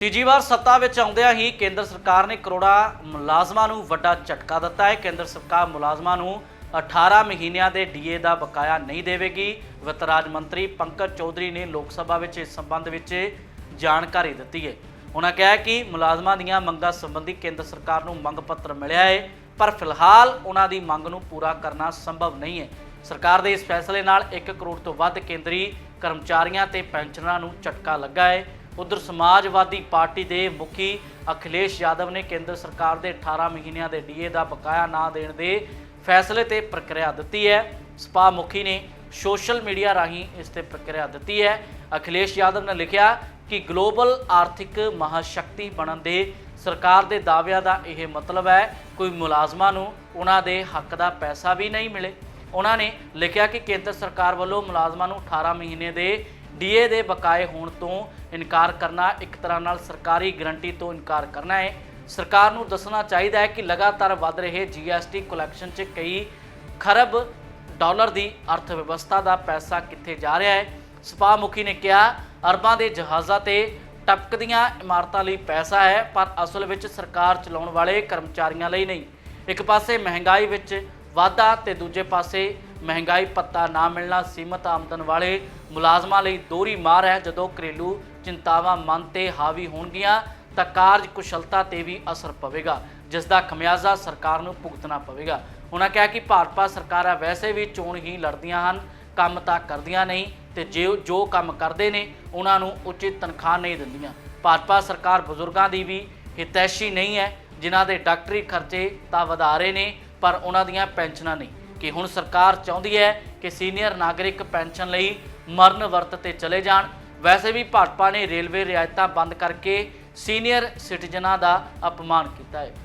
ਤੀਜੀ ਵਾਰ ਸੱਤਾ ਵਿੱਚ ਆਉਂਦਿਆਂ ਹੀ ਕੇਂਦਰ ਸਰਕਾਰ ਨੇ ਕਰੋੜਾਂ ਮੁਲਾਜ਼ਮਾਂ ਨੂੰ ਵੱਡਾ ਝਟਕਾ ਦਿੱਤਾ ਹੈ। ਕੇਂਦਰ ਸਰਕਾਰ ਮੁਲਾਜ਼ਮਾਂ ਨੂੰ 18 ਮਹੀਨਿਆਂ ਦੇ ਡੀਏ ਦਾ ਬਕਾਇਆ ਨਹੀਂ ਦੇਵੇਗੀ। ਵਿੱਤ ਰਾਜ ਮੰਤਰੀ ਪੰਕਜ ਚੌਧਰੀ ਨੇ ਲੋਕ ਸਭਾ ਵਿੱਚ ਇਸ ਸੰਬੰਧ ਵਿੱਚ ਜਾਣਕਾਰੀ ਦਿੱਤੀ ਹੈ। ਉਹਨਾਂ ਕਿਹਾ ਕਿ ਮੁਲਾਜ਼ਮਾਂ ਦੀਆਂ ਮੰਗਾਂ ਸੰਬੰਧੀ ਕੇਂਦਰ ਸਰਕਾਰ ਨੂੰ ਮੰਗ ਪੱਤਰ ਮਿਲਿਆ ਹੈ, ਪਰ ਫਿਲਹਾਲ ਉਹਨਾਂ ਦੀ ਮੰਗ ਨੂੰ ਪੂਰਾ ਕਰਨਾ ਸੰਭਵ ਨਹੀਂ ਹੈ। ਸਰਕਾਰ ਦੇ ਇਸ ਫੈਸਲੇ ਨਾਲ 1 ਕਰੋੜ ਤੋਂ ਵੱਧ ਕੇਂਦਰੀ ਕਰਮਚਾਰੀਆਂ ਤੇ ਪੈਨਸ਼ਨਰਾਂ ਨੂੰ ਝਟਕਾ ਲੱਗਾ ਹੈ। ਉਧਰ ਸਮਾਜਵਾਦੀ ਪਾਰਟੀ ਦੇ ਮੁਖੀ ਅਖਿਲੇਸ਼ ਯਾਦਵ ਨੇ ਕੇਂਦਰ ਸਰਕਾਰ ਦੇ 18 ਮਹੀਨਿਆਂ ਦੇ ਡੀਏ ਦਾ ਬਕਾਇਆ ਨਾ ਦੇਣ ਦੇ ਫੈਸਲੇ ਤੇ ਪ੍ਰਕਿਰਿਆ ਦਿੱਤੀ ਹੈ। ਸਪਾ ਮੁਖੀ ਨੇ ਸੋਸ਼ਲ ਮੀਡੀਆ ਰਾਹੀਂ ਇਸ ਤੇ ਪ੍ਰਕਿਰਿਆ ਦਿੱਤੀ ਹੈ। ਅਖਿਲੇਸ਼ ਯਾਦਵ ਨੇ ਲਿਖਿਆ ਕਿ ਗਲੋਬਲ ਆਰਥਿਕ ਮਹਾਸ਼ਕਤੀ ਬਣਨ ਦੇ ਸਰਕਾਰ ਦੇ ਦਾਅਵਿਆਂ ਦਾ ਇਹ ਮਤਲਬ ਹੈ, ਕੋਈ ਮੁਲਾਜ਼ਮਾਂ ਨੂੰ ਉਹਨਾਂ ਦੇ ਹੱਕ ਦਾ ਪੈਸਾ ਵੀ ਨਹੀਂ ਮਿਲੇ। ਉਹਨਾਂ ਨੇ ਲਿਖਿਆ ਕਿ ਕੇਂਦਰ ਸਰਕਾਰ ਵੱਲੋਂ ਮੁਲਾਜ਼ਮਾਂ ਨੂੰ 18 ਮਹੀਨੇ ਦੇ ਡੀਏ ਦੇ ਬਕਾਏ ਹੋਣ ਤੋਂ ਇਨਕਾਰ ਕਰਨਾ, ਇੱਕ ਤਰ੍ਹਾਂ ਨਾਲ ਸਰਕਾਰੀ ਗਰੰਟੀ ਤੋਂ ਇਨਕਾਰ ਕਰਨਾ ਹੈ। ਸਰਕਾਰ ਨੂੰ ਦੱਸਣਾ ਚਾਹੀਦਾ ਹੈ ਕਿ ਲਗਾਤਾਰ ਵੱਧ ਰਹੇ ਜੀਐਸਟੀ ਕਲੈਕਸ਼ਨ 'ਚ ਕਈ ਖਰਬ ਡਾਲਰ ਦੀ ਅਰਥ ਵਿਵਸਥਾ ਦਾ ਪੈਸਾ ਕਿੱਥੇ ਜਾ ਰਿਹਾ ਹੈ? ਸਪਾ ਮੁਖੀ ਨੇ ਕਿਹਾ, ਅਰਬਾਂ ਦੇ ਜਹਾਜ਼ਾਂ ਤੇ ਟਪਕਦੀਆਂ ਇਮਾਰਤਾਂ ਲਈ ਪੈਸਾ ਹੈ, ਪਰ ਅਸਲ ਵਿੱਚ ਸਰਕਾਰ ਚਲਾਉਣ ਵਾਲੇ ਕਰਮਚਾਰੀਆਂ ਲਈ ਨਹੀਂ। ਇੱਕ ਪਾਸੇ ਮਹਿੰਗਾਈ ਵਿੱਚ ਵਾਧਾ ਤੇ ਦੂਜੇ ਪਾਸੇ ਮਹਿੰਗਾਈ ਪੱਤਾ ਨਾ ਮਿਲਣਾ ਸੀਮਤ ਆਮਦਨ ਵਾਲੇ ਮੁਲਾਜ਼ਮਾਂ ਲਈ ਦੋਹਰੀ ਮਾਰ ਹੈ। ਜਦੋਂ ਘਰੇਲੂ ਚਿੰਤਾਵਾਂ ਮਨ ਤੇ ਹਾਵੀ ਹੋਣਗੀਆਂ, ਤਾਂ ਕਾਰਜ ਕੁਸ਼ਲਤਾ ਤੇ ਵੀ ਅਸਰ ਪਵੇਗਾ ਜਿਸ ਦਾ ਖਮਿਆਜ਼ਾ ਸਰਕਾਰ ਨੂੰ ਭੁਗਤਣਾ ਪਵੇਗਾ। ਉਹਨਾਂ ਕਿਹਾ ਕਿ ਭਾਜਪਾ ਸਰਕਾਰਾਂ ਵੈਸੇ ਵੀ ਚੋਣ ਹੀ ਲੜਦੀਆਂ ਹਨ, ਕੰਮ ਤਾਂ ਕਰਦੀਆਂ ਨਹੀਂ, ਤੇ ਜੇ ਜੋ ਕੰਮ ਕਰਦੇ ਨੇ ਉਹਨਾਂ ਨੂੰ ਉਚਿਤ ਤਨਖਾਹ ਨਹੀਂ ਦਿੰਦੀਆਂ। ਭਾਜਪਾ ਸਰਕਾਰ ਬਜ਼ੁਰਗਾਂ ਦੀ ਵੀ ਹਿਤੈਸ਼ੀ ਨਹੀਂ ਹੈ, ਜਿਨ੍ਹਾਂ ਦੇ ਡਾਕਟਰੀ ਖਰਚੇ ਤਾਂ ਵਧਾ ਰਹੇ ਨੇ, ਪਰ ਉਹਨਾਂ ਦੀਆਂ ਪੈਨਸ਼ਨਾਂ ਨਹੀਂ। ਕਿ ਹੁਣ ਸਰਕਾਰ ਚਾਹੁੰਦੀ ਹੈ ਕਿ ਸੀਨੀਅਰ ਨਾਗਰਿਕ ਪੈਨਸ਼ਨ ਲਈ ਮਰਨ ਵਰਤ ਤੇ ਚਲੇ ਜਾਣ। ਵੈਸੇ ਵੀ ਭਾਜਪਾ ਨੇ ਰੇਲਵੇ ਰਿਆਇਤਾਂ ਬੰਦ ਕਰਕੇ ਸੀਨੀਅਰ ਸਿਟੀਜ਼ਨਾਂ ਦਾ ਅਪਮਾਨ ਕੀਤਾ ਹੈ।